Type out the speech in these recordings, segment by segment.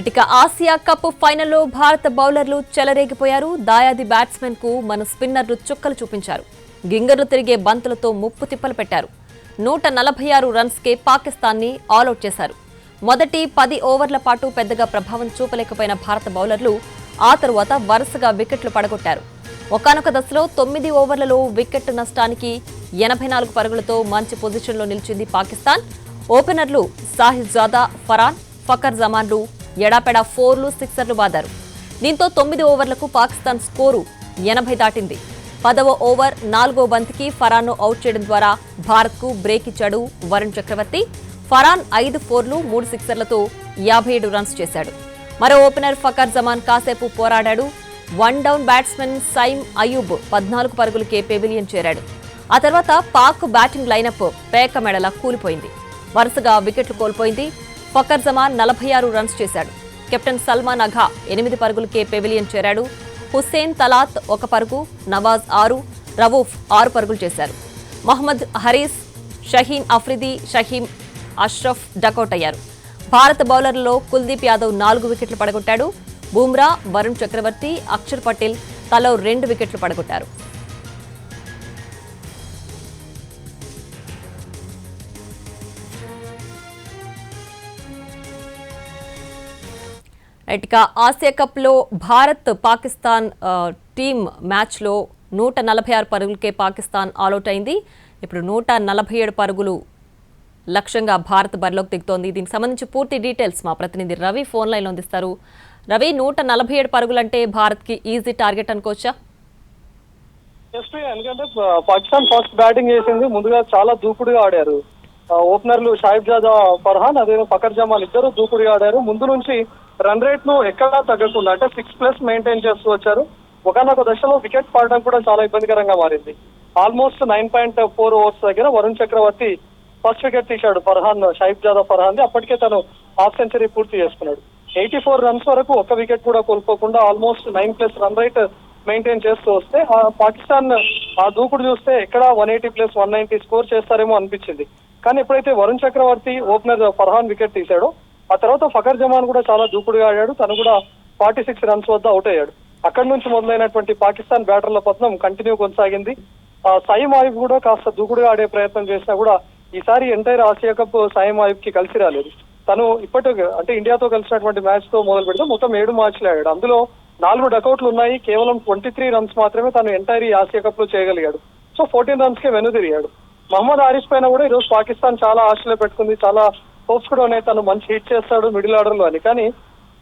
ఇక Asia cup ఫైనల్లో భారత బౌలర్లు చెలరేగిపోయారు. దాయాది బ్యాట్స్మెన్కు మన స్పిన్నర్లు చుక్కలు చూపించారు. గింగర్లు తిరిగే బంతులతో ముప్పు తిప్పలు పెట్టారు. నూట నలభై ఆరు రన్స్కే పాకిస్తాన్ని ఆలౌట్ చేశారు. మొదటి పది ఓవర్ల పాటు పెద్దగా ప్రభావం చూపలేకపోయిన భారత బౌలర్లు ఆ తరువాత వరుసగా వికెట్లు పడగొట్టారు. ఒకానొక దశలో తొమ్మిది ఓవర్లలో వికెట్ నష్టానికి ఎనభై నాలుగు పరుగులతో మంచి పొజిషన్లో నిలిచింది పాకిస్తాన్. ఓపెనర్లు సాహిద్ జాదా ఫరాన్ ఫకర్ జమాన్లు ఎడాపెడా ఫోర్లు సిక్సర్లు బాదారు. దీంతో తొమ్మిది ఓవర్లకు పాకిస్తాన్ స్కోరు ఎనభై దాటింది. పదవ ఓవర్ నాలుగో బంతికి ఫరాన్ను అవుట్ చేయడం ద్వారా భారత్కు బ్రేక్ ఇచ్చాడు వరుణ్ చక్రవర్తి. ఫరాన్ ఐదు ఫోర్లు మూడు సిక్సర్లతో యాభై ఏడు రన్స్ చేశాడు. మరో ఓపెనర్ ఫకర్ జమాన్ కాసేపు పోరాడాడు. One down batsmen Saim Ayub పద్నాలుగు పరుగులకే పెవిలియన్ చేరాడు. ఆ తర్వాత పాక్ బ్యాటింగ్ లైనప్ పేక మెడల కూలిపోయింది. వరుసగా వికెట్లు కోల్పోయింది. ఫకర్ జమాన్ నలభై ఆరు రన్స్ చేశాడు. కెప్టెన్ సల్మాన్ అఘా ఎనిమిది పరుగులకే పెవిలియన్ చేరాడు. హుస్సేన్ తలాత్ ఒక పరుగు నవాజ్ ఆరు రవూఫ్ ఆరు పరుగులు చేశారు. మహమ్మద్ హరీస్ షహీన్ అఫ్రిది షహీం అష్రఫ్ డకౌట్ అయ్యారు. భారత బౌలర్లలో కుల్దీప్ యాదవ్ నాలుగు వికెట్లు పడగొట్టాడు. బూమ్రా వరుణ్ చక్రవర్తి అక్షర్ పటేల్ తలో రెండు వికెట్లు పడగొట్టారు. రైట్ ఇక ఆసియా కప్లో భారత్ పాకిస్తాన్ టీం మ్యాచ్లో నూట నలభై ఆరు పరుగులకే పాకిస్తాన్ ఆల్అౌట్ అయింది. ఇప్పుడు నూట నలభై ఏడు పరుగులు లక్ష్యంగా భారత్ బరిలోకి దిగుతోంది. దీనికి సంబంధించి పూర్తి డీటెయిల్స్ మా ప్రతినిధి రవి ఫోన్ లైన్లో అందిస్తారు. రవి నూట నలభై ఏడు పరుగులంటే భారత్కి ఈజీ టార్గెట్ అనుకోవచ్చా? ఎందుకంటే పాకిస్తాన్ ఫస్ట్ బ్యాటింగ్ చేసింది. ముందుగా చాలా దూకుడుగా ఆడారు. ఓపెనర్లు షాయిబ్ జాదా ఫర్హాన్ అదే ఫకర్ జమాల్ ఇద్దరు దూకుడు ఆడారు. ముందు నుంచి రన్ రేట్ను ఎక్కడా తగ్గకుండా అంటే సిక్స్ ప్లస్ మెయింటైన్ చేస్తూ వచ్చారు. ఒకనొక దశలో వికెట్ పడడం కూడా చాలా ఇబ్బందికరంగా మారింది. Almost nine point four overs దగ్గర వరుణ్ చక్రవర్తి ఫస్ట్ వికెట్ తీశాడు ఫర్హాన్ షాయిబ్ జాదా ఫర్హాన్ ది అప్పటికే తను హాఫ్ సెంచరీ పూర్తి చేసుకున్నాడు. ఎయిటీ ఫోర్ రన్స్ వరకు ఒక వికెట్ కూడా కోల్పోకుండా almost nine plus run rate maintain చేస్తూ వస్తే ఆ పాకిస్తాన్ ఆ దూకుడు చూస్తే ఎక్కడ one eighty plus one ninety score చేస్తారేమో అనిపించింది. కానీ ఎప్పుడైతే వరుణ్ చక్రవర్తి ఓపెనర్ ఫర్హాన్ వికెట్ తీశాడో ఆ తర్వాత ఫకర్ జమాన్ కూడా చాలా దూకుడుగా ఆడాడు. తను కూడా ఫార్టీ సిక్స్ రన్స్ వద్ద అవుట్ అయ్యాడు. అక్కడి నుంచి మొదలైనటువంటి పాకిస్తాన్ బ్యాటర్ల పతనం కంటిన్యూ కొనసాగింది. ఆ, సయీం కూడా కాస్త దూకుడుగా ఆడే ప్రయత్నం చేసినా కూడా ఈసారి ఎంటైర్ ఆసియా కప్ సయీం ఆయిబ్కి కలిసి రాలేదు. తను ఇప్పటి అంటే ఇండియాతో కలిసినటువంటి మ్యాచ్తో మొదలు పెడితే మొత్తం ఏడు మ్యాచ్లు ఆడాడు. అందులో నాలుగు డకౌట్లు ఉన్నాయి. కేవలం ట్వంటీ త్రీ రన్స్ మాత్రమే తను ఎంటైర్ ఆసియా కప్లో చేయగలిగాడు. సో ఫోర్టీన్ రన్స్ కే వెనుదిరిగాడు. మహమ్మద్ ఆరిఫ్ పైన కూడా ఈరోజు పాకిస్తాన్ చాలా ఆశలు పెట్టుకుంది. చాలా హోప్స్ కూడా ఉన్నాయి. తను మంచి హిట్ చేస్తాడు మిడిల్ ఆర్డర్లో అని. కానీ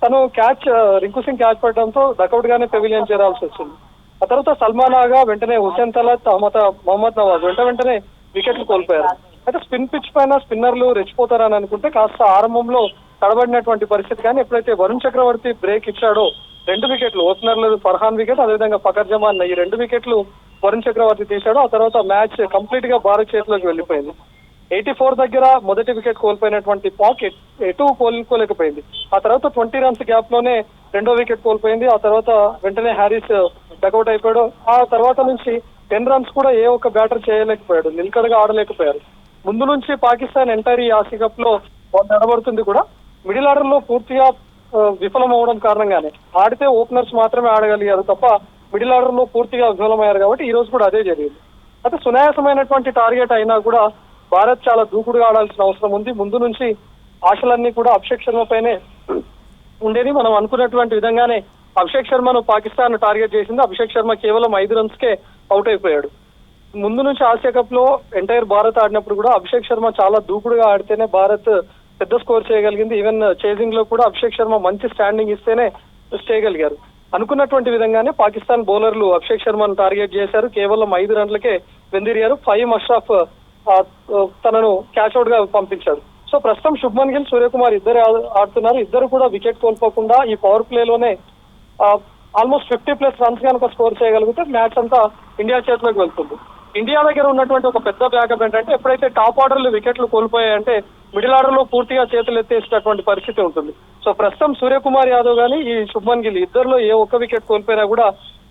తను క్యాచ్ రింకు సింగ్ క్యాచ్ పెట్టడంతో డకౌట్ గానే పెవిలియన్ చేరాల్సి వచ్చింది. ఆ తర్వాత సల్మాన్ ఆగా వెంటనే హుసేన్ తలత్ అహ్మద్ మహమ్మద్ నవాజ్ వెంట వెంటనే వికెట్లు కోల్పోయారు. అయితే స్పిన్ పిచ్ పైన స్పిన్నర్లు రెచ్చిపోతారని అనుకుంటే కాస్త ఆరంభంలో తడబడినటువంటి పరిస్థితి. కానీ ఎప్పుడైతే వరుణ్ చక్రవర్తి బ్రేక్ ఇచ్చాడో రెండు వికెట్లు ఓపెనర్లు ఫర్హాన్ వికెట్ అదేవిధంగా ఫకర్ జమాన్ ఈ రెండు వికెట్లు వరుణ్ చక్రవర్తి తీశాడు. ఆ తర్వాత మ్యాచ్ కంప్లీట్గా భారత్ చేతిలోకి వెళ్ళిపోయింది. ఎయిటీ ఫోర్ దగ్గర మొదటి వికెట్ కోల్పోయినటువంటి పాక్ ఎటు కోలుకోలేకపోయింది ఆ తర్వాత ట్వంటీ రన్స్ గ్యాప్లోనే రెండో వికెట్ కోల్పోయింది. ఆ తర్వాత వెంటనే హ్యారిస్ డకౌట్ అయిపోయాడు. ఆ తర్వాత నుంచి టెన్ రన్స్ కూడా ఏ ఒక్క బ్యాటర్ చేయలేకపోయాడు. నిలకడగా ఆడలేకపోయారు. ముందు నుంచి పాకిస్తాన్ ఎంటైర్ ఈ ఆసియా కప్లో నిలబడుతుంది కూడా. మిడిల్ ఆర్డర్లో పూర్తిగా విఫలం అవడం కారణంగానే. ఆడితే ఓపెనర్స్ మాత్రమే ఆడగలిగారు తప్ప మిడిల్ ఆర్డర్లో పూర్తిగా విఫలమయ్యారు కాబట్టి ఈ రోజు కూడా అదే జరిగింది. అయితే సునాయాసమైనటువంటి టార్గెట్ అయినా కూడా భారత్ చాలా దూకుడుగా ఆడాల్సిన అవసరం ఉంది. ముందు నుంచి ఆశలన్నీ కూడా అభిషేక్ శర్మ పైనే ఉండేది మనం అనుకున్నటువంటి విధంగానే అభిషేక్ శర్మను పాకిస్తాన్ టార్గెట్ చేసింది. అభిషేక్ శర్మ కేవలం ఐదు రన్స్ కే అవుట్ అయిపోయాడు. ముందు నుంచి ఆసియా కప్లో ఎంటైర్ భారత్ ఆడినప్పుడు కూడా అభిషేక్ శర్మ చాలా దూకుడుగా ఆడితేనే భారత్ పెద్ద స్కోర్ చేయగలిగింది. ఈవెన్ చేజింగ్లో కూడా అభిషేక్ శర్మ మంచి స్టాండింగ్ ఇస్తేనే చేయగలిగారు. అనుకున్నటువంటి విధంగానే పాకిస్తాన్ బౌలర్లు అభిషేక్ శర్మను టార్గెట్ చేశారు. కేవలం ఐదు రన్లకే వెందిరియారు. ఫైవ్ అష్రాఫ్ తనను క్యాచ్అవుట్గా పంపించాడు సో ప్రస్తుతం శుభ్మన్ గిల్ సూర్యకుమార్ ఇద్దరు ఆడుతున్నారు. ఇద్దరు కూడా వికెట్ కోల్పోకుండా ఈ పవర్ ప్లే లోనే ఆల్మోస్ట్ ఫిఫ్టీ ప్లస్ రన్స్ కనుక స్కోర్ చేయగలిగితే మ్యాచ్ అంతా ఇండియా చేతిలోకి వెళ్తుంది. ఇండియా దగ్గర ఉన్నటువంటి ఒక పెద్ద బ్యాకప్ ఏంటంటే ఎప్పుడైతే టాప్ ఆర్డర్లు వికెట్లు కోల్పోయాయంటే మిడిల్ ఆర్డర్లో పూర్తిగా చేతులు ఎత్తేసినటువంటి పరిస్థితి ఉంటుంది. సో ప్రస్తుతం సూర్యకుమార్ యాదవ్ గానీ ఈ శుభ్మన్ గిల్ ఇద్దరిలో ఏ ఒక్క వికెట్ కోల్పోయినా కూడా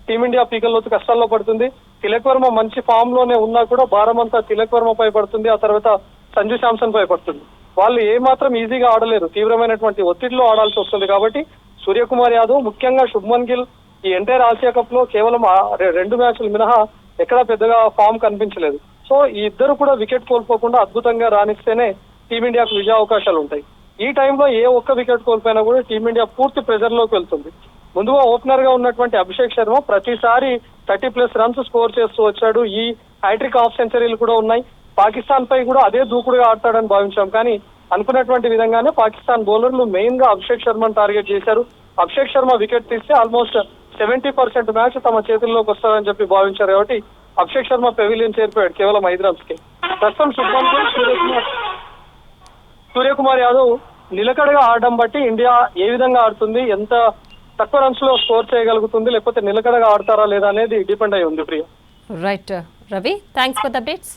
టీమిండియా పీకల్లోతు కష్టాల్లో పడుతుంది. తిలక్ వర్మ మంచి ఫామ్లోనే ఉన్నా కూడా భారం అంతా తిలక్ వర్మ పై పడుతుంది. ఆ తర్వాత సంజు శాంసన్ పై పడుతుంది. వాళ్ళు ఏ మాత్రం ఈజీగా ఆడలేరు. తీవ్రమైనటువంటి ఒత్తిడిలో ఆడాల్సి వస్తుంది కాబట్టి సూర్యకుమార్ యాదవ్ ముఖ్యంగా శుభ్మన్ గిల్ ఈ ఎంటైర్ ఆసియా కప్లో కేవలం రెండు మ్యాచ్లు మినహా ఎక్కడా పెద్దగా ఫామ్ కనిపించలేదు. సో ఈ ఇద్దరు కూడా వికెట్ కోల్పోకుండా అద్భుతంగా రాణిస్తేనే టీమిండియాకు విజయ అవకాశాలు ఉంటాయి. ఈ టైంలో ఏ ఒక్క వికెట్ కోల్పోయినా కూడా టీమిండియా పూర్తి ప్రెజర్లోకి వెళ్తుంది. ముందుగా ఓపెనర్గా ఉన్నటువంటి అభిషేక్ శర్మ ప్రతిసారి థర్టీ ప్లస్ రన్స్ స్కోర్ చేస్తూ వచ్చాడు. ఈ హ్యాట్రిక్ హాఫ్ సెంచరీలు కూడా ఉన్నాయి. పాకిస్తాన్ పై కూడా అదే దూకుడుగా ఆడతాడని భావించాం. కానీ అనుకున్నటువంటి విధంగానే పాకిస్తాన్ బౌలర్లు మెయిన్గా అభిషేక్ శర్మను టార్గెట్ చేశారు. అభిషేక్ శర్మ వికెట్ తీస్తే ఆల్మోస్ట్ సెవెంటీ పర్సెంట్ మ్యాచ్ తమ చేతుల్లోకి వస్తారని చెప్పి భావించారు. కాబట్టి అభిషేక్ శర్మ పెవిలియన్ చేరిపోయాడు కేవలం ఐదు రన్స్కి ప్రస్తుతం శుభ్మన్ గిల్ సూర్యకుమార్ సూర్యకుమార్ యాదవ్ నిలకడగా ఆడడం బట్టి ఇండియా ఏ విధంగా ఆడుతుంది ఎంత తక్కువ రన్స్లో స్కోర్ చేయగలుగుతుంది లేకపోతే నిలకడగా ఆడతారా లేదా అనేది డిపెండ్ అయి ఉంది Priya. Right Ravi thanks for the updates